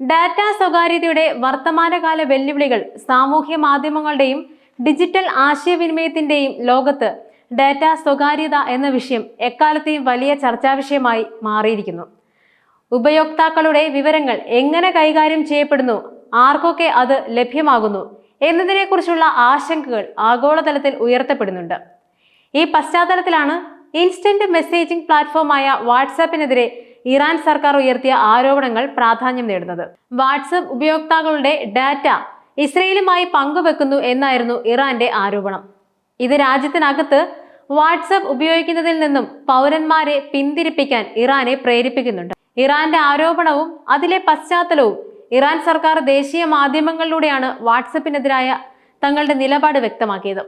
Data സ്വകാര്യതയുടെ വർത്തമാനകാല വെല്ലുവിളികൾ സാമൂഹ്യ മാധ്യമങ്ങളുടെയും ഡിജിറ്റൽ ആശയവിനിമയത്തിന്റെയും ലോകത്ത് ഡാറ്റ സ്വകാര്യത എന്ന വിഷയം എക്കാലത്തെയും വലിയ ചർച്ചാ വിഷയമായി മാറിയിരിക്കുന്നു. ഉപയോക്താക്കളുടെ വിവരങ്ങൾ എങ്ങനെ കൈകാര്യം ചെയ്യപ്പെടുന്നു? ആർക്കൊക്കെ അത് ലഭ്യമാകുന്നു? എന്നതിനെക്കുറിച്ചുള്ള ആശങ്കകൾ ആഗോളതലത്തിൽ ഉയർത്തപ്പെടുന്നുണ്ട്. ഈ പശ്ചാത്തലത്തിലാണ് ഇൻസ്റ്റന്റ് മെസ്സേജിംഗ് പ്ലാറ്റ്ഫോമായ വാട്സാപ്പിനെതിരെ ഇറാൻ സർക്കാർ ഉയർത്തിയ ആരോപണങ്ങൾ പ്രാധാന്യം നേടുന്നത്. വാട്സപ്പ് ഉപയോക്താക്കളുടെ ഡാറ്റ ഇസ്രയേലുമായി പങ്കുവെക്കുന്നു എന്നായിരുന്നു ഇറാന്റെ ആരോപണം. ഇത് രാജ്യത്തിനകത്ത് വാട്സപ്പ് ഉപയോഗിക്കുന്നതിൽ നിന്നും പൗരന്മാരെ പിന്തിരിപ്പിക്കാൻ ഇറാനെ പ്രേരിപ്പിക്കുന്നുണ്ട്. ഇറാന്റെ ആരോപണവും അതിലെ പശ്ചാത്തലവും ഇറാൻ സർക്കാർ ദേശീയ മാധ്യമങ്ങളിലൂടെയാണ് വാട്സപ്പിനെതിരായ തങ്ങളുടെ നിലപാട് വ്യക്തമാക്കിയത്.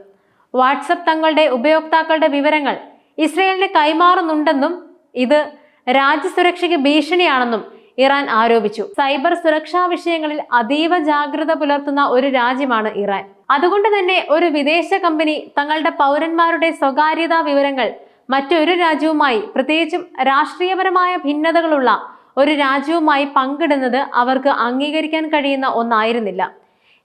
വാട്സപ്പ് തങ്ങളുടെ ഉപയോക്താക്കളുടെ വിവരങ്ങൾ ഇസ്രയേലിന് കൈമാറുന്നുണ്ടെന്നും ഇത് രാജ്യസുരക്ഷയ്ക്ക് ഭീഷണിയാണെന്നും ഇറാൻ ആരോപിച്ചു. സൈബർ സുരക്ഷാ വിഷയങ്ങളിൽ അതീവ ജാഗ്രത പുലർത്തുന്ന ഒരു രാജ്യമാണ് ഇറാൻ. അതുകൊണ്ട് തന്നെ ഒരു വിദേശ കമ്പനി തങ്ങളുടെ പൗരന്മാരുടെ സ്വകാര്യതാ വിവരങ്ങൾ മറ്റൊരു രാജ്യവുമായി പ്രത്യേകിച്ചും രാഷ്ട്രീയപരമായ ഭിന്നതകളുള്ള ഒരു രാജ്യവുമായി പങ്കിടുന്നത് അവർക്ക് അംഗീകരിക്കാൻ കഴിയുന്ന ഒന്നായിരുന്നില്ല.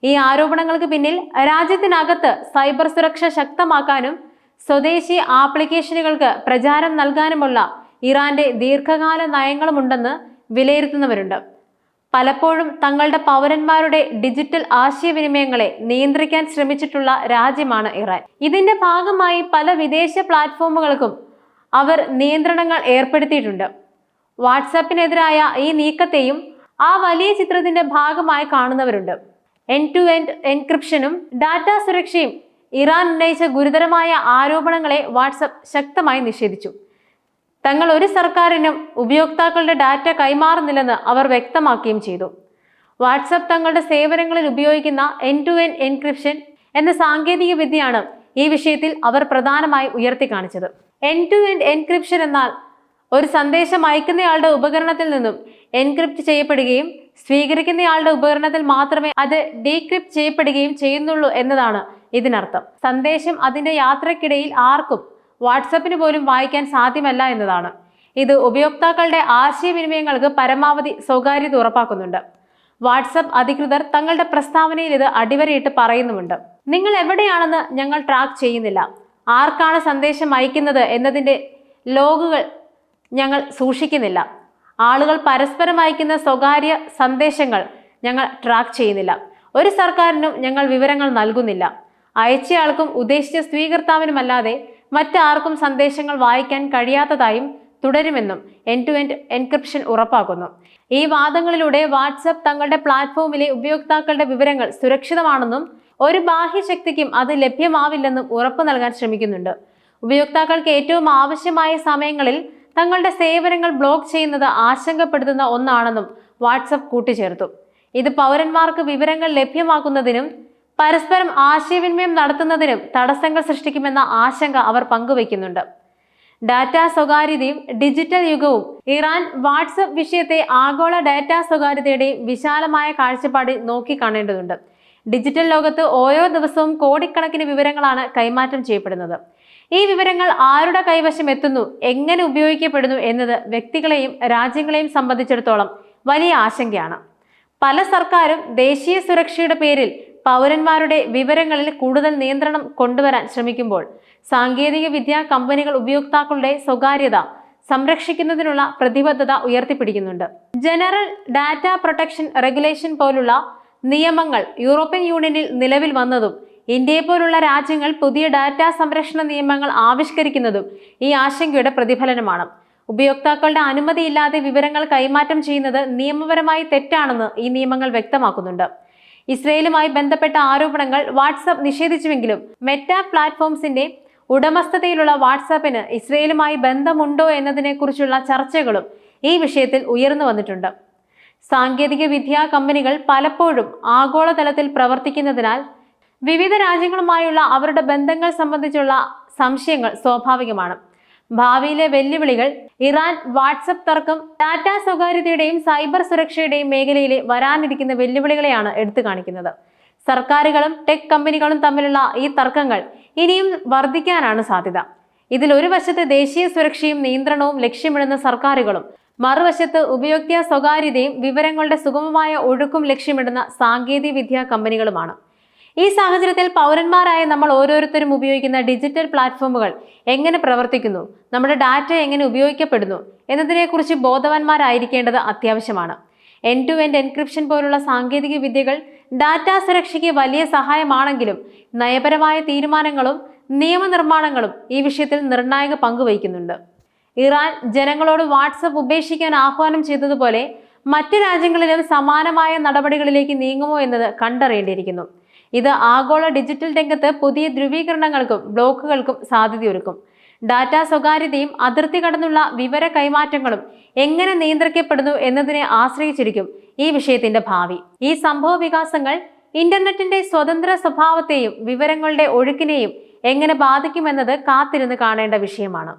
ഈ ആരോപണങ്ങൾക്ക് പിന്നിൽ രാജ്യത്തിനകത്ത് സൈബർ സുരക്ഷ ശക്തമാക്കാനും സ്വദേശി ആപ്ലിക്കേഷനുകൾക്ക് പ്രചാരം നൽകാനുമുള്ള ഇറാന്റെ ദീർഘകാല നയങ്ങളുമുണ്ടെന്ന് വിലയിരുത്തുന്നവരുണ്ട്. പലപ്പോഴും തങ്ങളുടെ പൗരന്മാരുടെ ഡിജിറ്റൽ ആശയവിനിമയങ്ങളെ നിയന്ത്രിക്കാൻ ശ്രമിച്ചിട്ടുള്ള രാജ്യമാണ് ഇറാൻ. ഇതിന്റെ ഭാഗമായി പല വിദേശ പ്ലാറ്റ്ഫോമുകൾക്കും അവർ നിയന്ത്രണങ്ങൾ ഏർപ്പെടുത്തിയിട്ടുണ്ട്. വാട്സാപ്പിനെതിരായ ഈ നീക്കത്തെയും ആ വലിയ ചിത്രത്തിന്റെ ഭാഗമായി കാണുന്നവരുണ്ട്. എൻ ടു എൻഡ് എൻക്രിപ്ഷനും ഡാറ്റ സുരക്ഷയും ഇറാൻ ഉന്നയിച്ച ഗുരുതരമായ ആരോപണങ്ങളെ വാട്സപ്പ് ശക്തമായി നിഷേധിച്ചു. തങ്ങൾ ഒരു സർക്കാരിനും ഉപയോക്താക്കളുടെ ഡാറ്റ കൈമാറുന്നില്ലെന്ന് അവർ വ്യക്തമാക്കുകയും ചെയ്തു. വാട്സപ്പ് തങ്ങളുടെ സേവനങ്ങളിൽ ഉപയോഗിക്കുന്ന എൻ ടു എൻ എൻക്രിപ്ഷൻ എന്ന സാങ്കേതിക വിദ്യയാണ് ഈ വിഷയത്തിൽ അവർ പ്രധാനമായി ഉയർത്തി കാണിച്ചത് എൻ ടു എൻ എൻക്രിപ്ഷൻ എന്നാൽ ഒരു സന്ദേശം അയക്കുന്നയാളുടെ ഉപകരണത്തിൽ നിന്നും എൻക്രിപ്റ്റ് ചെയ്യപ്പെടുകയും സ്വീകരിക്കുന്നയാളുടെ ഉപകരണത്തിൽ മാത്രമേ അത് ഡീക്രിപ്റ്റ് ചെയ്യപ്പെടുകയും ചെയ്യുന്നുള്ളൂ എന്നതാണ് ഇതിനർത്ഥം. സന്ദേശം അതിന്റെ യാത്രക്കിടയിൽ ആർക്കും വാട്സപ്പിന് പോലും വായിക്കാൻ സാധ്യമല്ല എന്നതാണ്. ഇത് ഉപയോക്താക്കളുടെ ആശയവിനിമയങ്ങൾക്ക് പരമാവധി സ്വകാര്യത ഉറപ്പാക്കുന്നുണ്ട്. വാട്സപ്പ് അധികൃതർ തങ്ങളുടെ പ്രസ്താവനയിൽ ഇത് അടിവരയിട്ട് പറയുന്നുമുണ്ട്. നിങ്ങൾ എവിടെയാണെന്ന് ഞങ്ങൾ ട്രാക്ക് ചെയ്യുന്നില്ല. ആർക്കാണ് സന്ദേശം അയക്കുന്നത് എന്നതിന്റെ ലോഗുകൾ ഞങ്ങൾ സൂക്ഷിക്കുന്നില്ല. ആളുകൾ പരസ്പരം അയക്കുന്ന സ്വകാര്യ സന്ദേശങ്ങൾ ഞങ്ങൾ ട്രാക്ക് ചെയ്യുന്നില്ല. ഒരു സർക്കാരിനും ഞങ്ങൾ വിവരങ്ങൾ നൽകുന്നില്ല. അയച്ചയാൾക്കും ഉദ്ദേശിച്ച സ്വീകർത്താവിനുമല്ലാതെ മറ്റാർക്കും സന്ദേശങ്ങൾ വായിക്കാൻ കഴിയാത്തതായും തുടരുമെന്നും എൻ ടു എൻഡ് എൻക്രിപ്ഷൻ ഉറപ്പാക്കുന്നു. ഈ വാദങ്ങളിലൂടെ വാട്സപ്പ് തങ്ങളുടെ പ്ലാറ്റ്ഫോമിലെ ഉപയോക്താക്കളുടെ വിവരങ്ങൾ സുരക്ഷിതമാണെന്നും ഒരു ബാഹ്യശക്തിക്കും അത് ലഭ്യമാവില്ലെന്നും ഉറപ്പു നൽകാൻ ശ്രമിക്കുന്നുണ്ട്. ഉപയോക്താക്കൾക്ക് ഏറ്റവും ആവശ്യമായ സമയങ്ങളിൽ തങ്ങളുടെ സേവനങ്ങൾ ബ്ലോക്ക് ചെയ്യുന്നത് ആശങ്കപ്പെടുത്തുന്ന ഒന്നാണെന്നും വാട്സപ്പ് കൂട്ടിച്ചേർത്തു. ഇത് പൗരന്മാർക്ക് വിവരങ്ങൾ ലഭ്യമാക്കുന്നതിനും പരസ്പരം ആശയവിനിമയം നടത്തുന്നതിനും തടസ്സങ്ങൾ സൃഷ്ടിക്കുമെന്ന ആശങ്ക അവർ പങ്കുവയ്ക്കുന്നുണ്ട്. ഡാറ്റ സ്വകാര്യതയും ഡിജിറ്റൽ യുഗവും ഇറാൻ വാട്സപ്പ് വിഷയത്തെ ആഗോള ഡാറ്റ സ്വകാര്യതയുടെയും വിശാലമായ കാഴ്ചപ്പാടിൽ നോക്കിക്കാണേണ്ടതുണ്ട്. ഡിജിറ്റൽ ലോകത്ത് ഓരോ ദിവസവും കോടിക്കണക്കിന് വിവരങ്ങളാണ് കൈമാറ്റം ചെയ്യപ്പെടുന്നത്. ഈ വിവരങ്ങൾ ആരുടെ കൈവശം എത്തുന്നു എങ്ങനെ ഉപയോഗിക്കപ്പെടുന്നു എന്നത് വ്യക്തികളെയും രാജ്യങ്ങളെയും സംബന്ധിച്ചിടത്തോളം വലിയ ആശങ്കയാണ്. പല സർക്കാരും ദേശീയ സുരക്ഷയുടെ പേരിൽ പൗരന്മാരുടെ വിവരങ്ങളിൽ കൂടുതൽ നിയന്ത്രണം കൊണ്ടുവരാൻ ശ്രമിക്കുമ്പോൾ സാങ്കേതിക വിദ്യ കമ്പനികൾ ഉപയോക്താക്കളുടെ സ്വകാര്യത സംരക്ഷിക്കുന്നതിനുള്ള പ്രതിബദ്ധത ഉയർത്തിപ്പിടിക്കുന്നുണ്ട്. ജനറൽ ഡാറ്റ പ്രൊട്ടക്ഷൻ റെഗുലേഷൻ പോലുള്ള നിയമങ്ങൾ യൂറോപ്യൻ യൂണിയനിൽ നിലവിൽ വന്നതും ഇന്ത്യയെ പോലുള്ള രാജ്യങ്ങൾ പുതിയ ഡാറ്റ സംരക്ഷണ നിയമങ്ങൾ ആവിഷ്കരിക്കുന്നതും ഈ ആശങ്കയുടെ പ്രതിഫലനമാണ്. ഉപയോക്താക്കളുടെ അനുമതിയില്ലാതെ വിവരങ്ങൾ കൈമാറ്റം ചെയ്യുന്നത് നിയമപരമായി തെറ്റാണെന്ന് ഈ നിയമങ്ങൾ വ്യക്തമാക്കുന്നുണ്ട്. ഇസ്രയേലുമായി ബന്ധപ്പെട്ട ആരോപണങ്ങൾ വാട്സാപ്പ് നിഷേധിച്ചുവെങ്കിലും മെറ്റ പ്ലാറ്റ്ഫോംസിന്റെ ഉടമസ്ഥതയിലുള്ള വാട്സാപ്പിന് ഇസ്രയേലുമായി ബന്ധമുണ്ടോ എന്നതിനെക്കുറിച്ചുള്ള ചർച്ചകളും ഈ വിഷയത്തിൽ ഉയർന്നു വന്നിട്ടുണ്ട്. സാങ്കേതിക വിദ്യാ കമ്പനികൾ പലപ്പോഴും ആഗോളതലത്തിൽ പ്രവർത്തിക്കുന്നതിനാൽ വിവിധ രാജ്യങ്ങളുമായുള്ള അവരുടെ ബന്ധങ്ങൾ സംബന്ധിച്ചുള്ള സംശയങ്ങൾ സ്വാഭാവികമാണ്. ഭാവിയിലെ വെല്ലുവിളികൾ ഇറാൻ വാട്സപ്പ് തർക്കം ഡാറ്റ സ്വകാര്യതയുടെയും സൈബർ സുരക്ഷയുടെയും മേഖലയിലെ വരാനിരിക്കുന്ന വെല്ലുവിളികളെയാണ് എടുത്തു കാണിക്കുന്നത്. സർക്കാരുകളും ടെക് കമ്പനികളും തമ്മിലുള്ള ഈ തർക്കങ്ങൾ ഇനിയും വർദ്ധിക്കാനാണ് സാധ്യത. ഇതിൽ ഒരു വശത്ത് ദേശീയ സുരക്ഷയും നിയന്ത്രണവും ലക്ഷ്യമിടുന്ന സർക്കാരുകളും മറുവശത്ത് ഉപയോക്തൃ സ്വകാര്യതയും വിവരങ്ങളുടെ സുഗമമായ ഒഴുക്കും ലക്ഷ്യമിടുന്ന സാങ്കേതിക വിദ്യാ കമ്പനികളുമാണ്. ഈ സാഹചര്യത്തിൽ പൗരന്മാരായ നമ്മൾ ഓരോരുത്തരും ഉപയോഗിക്കുന്ന ഡിജിറ്റൽ പ്ലാറ്റ്ഫോമുകൾ എങ്ങനെ പ്രവർത്തിക്കുന്നു? നമ്മുടെ ഡാറ്റ എങ്ങനെ ഉപയോഗിക്കപ്പെടുന്നു? എന്നതിനെക്കുറിച്ച് ബോധവാന്മാരായിരിക്കേണ്ടത് അത്യാവശ്യമാണ്. എൻ ടു എൻഡ് എൻക്രിപ്ഷൻ പോലുള്ള സാങ്കേതിക വിദ്യകൾ ഡാറ്റ സുരക്ഷയ്ക്ക് വലിയ സഹായമാണെങ്കിലും നയപരമായ തീരുമാനങ്ങളും നിയമനിർമ്മാണങ്ങളും ഈ വിഷയത്തിൽ നിർണായക പങ്ക് വഹിക്കുന്നുണ്ട്. ഇറാൻ ജനങ്ങളോട് വാട്സപ്പ് ഉപേക്ഷിക്കാൻ ആഹ്വാനം ചെയ്തതുപോലെ മറ്റു രാജ്യങ്ങളിലും സമാനമായ നടപടികളിലേക്ക് നീങ്ങുമോ എന്നത് കണ്ടറിയേണ്ടിയിരിക്കുന്നു. ഇത് ആഗോള ഡിജിറ്റൽ രംഗത്ത് പുതിയ ധ്രുവീകരണങ്ങൾക്കും ബ്ലോക്കുകൾക്കും സാധ്യതയൊരുക്കും. ഡാറ്റ സ്വകാര്യതയും അതിർത്തി കടന്നുള്ള വിവര കൈമാറ്റങ്ങളും എങ്ങനെ നിയന്ത്രിക്കപ്പെടുന്നു എന്നതിനെ ആശ്രയിച്ചിരിക്കും ഈ വിഷയത്തിന്റെ ഭാവി. ഈ സംഭവ വികാസങ്ങൾ ഇന്റർനെറ്റിന്റെ സ്വതന്ത്ര സ്വഭാവത്തെയും വിവരങ്ങളുടെ ഒഴുക്കിനെയും എങ്ങനെ ബാധിക്കുമെന്നത് കാത്തിരുന്ന് കാണേണ്ട വിഷയമാണ്.